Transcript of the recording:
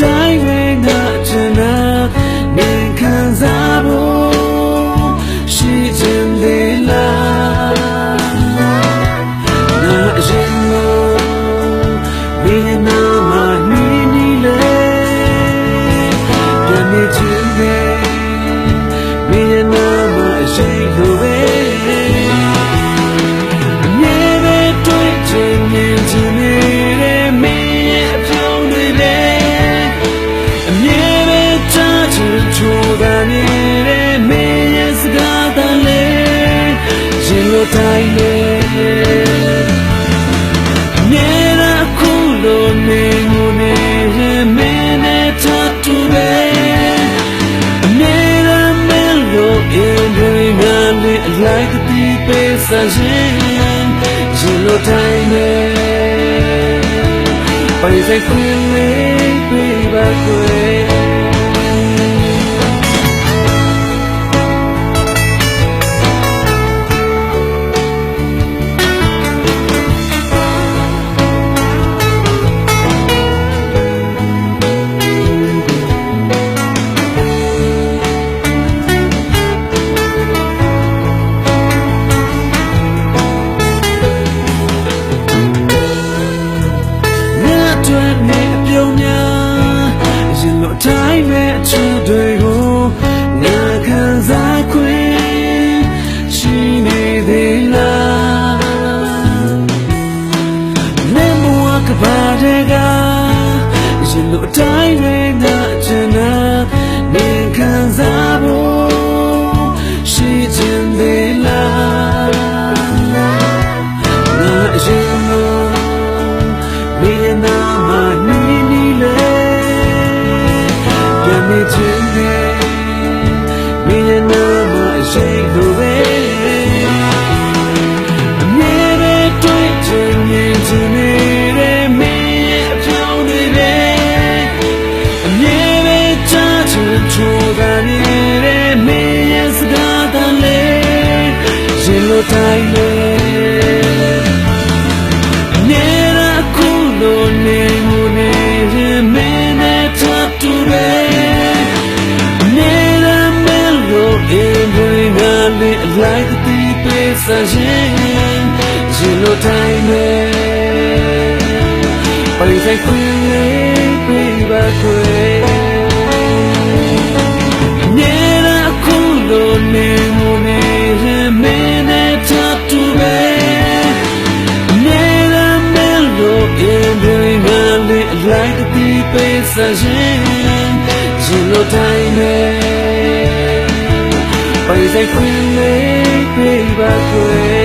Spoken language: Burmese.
တိုင်းတွေငါကျန်နာနေခံစားဖို့ရှိခြင်းလေလားငါအရင်ကမင်းနာမနေနေလေပြန်နေခြင်း အလိုက်တီးပေးစရင်ရင်လိုတိုင်းနဲ့ပိုင်စိတ်ခွင်လေးပေးပါကွ တိုင်းမဲ့အချစ်တွေကိုငါခံစားခွင့်ရှိနေသေးလားနေမဝကပါတဲ့ကရင်လိုတိုင်းပဲ ချင်ချိုးတာနေတဲ့မင်းရဲ့စကားတန်လေရင်လိုတိုင်းလေနေရခုလိုနေငိုနေရင်မင်းနဲ့ထပ်တူပဲနေရမဲလို့အင်းတွေငါလေးအလိုက်တီးပေးစ ပေးစရင်ရင်လိုတိုင်းနဲ့ပိုင်ဆိုင်ခွင့်လေးပေးပါကွယ်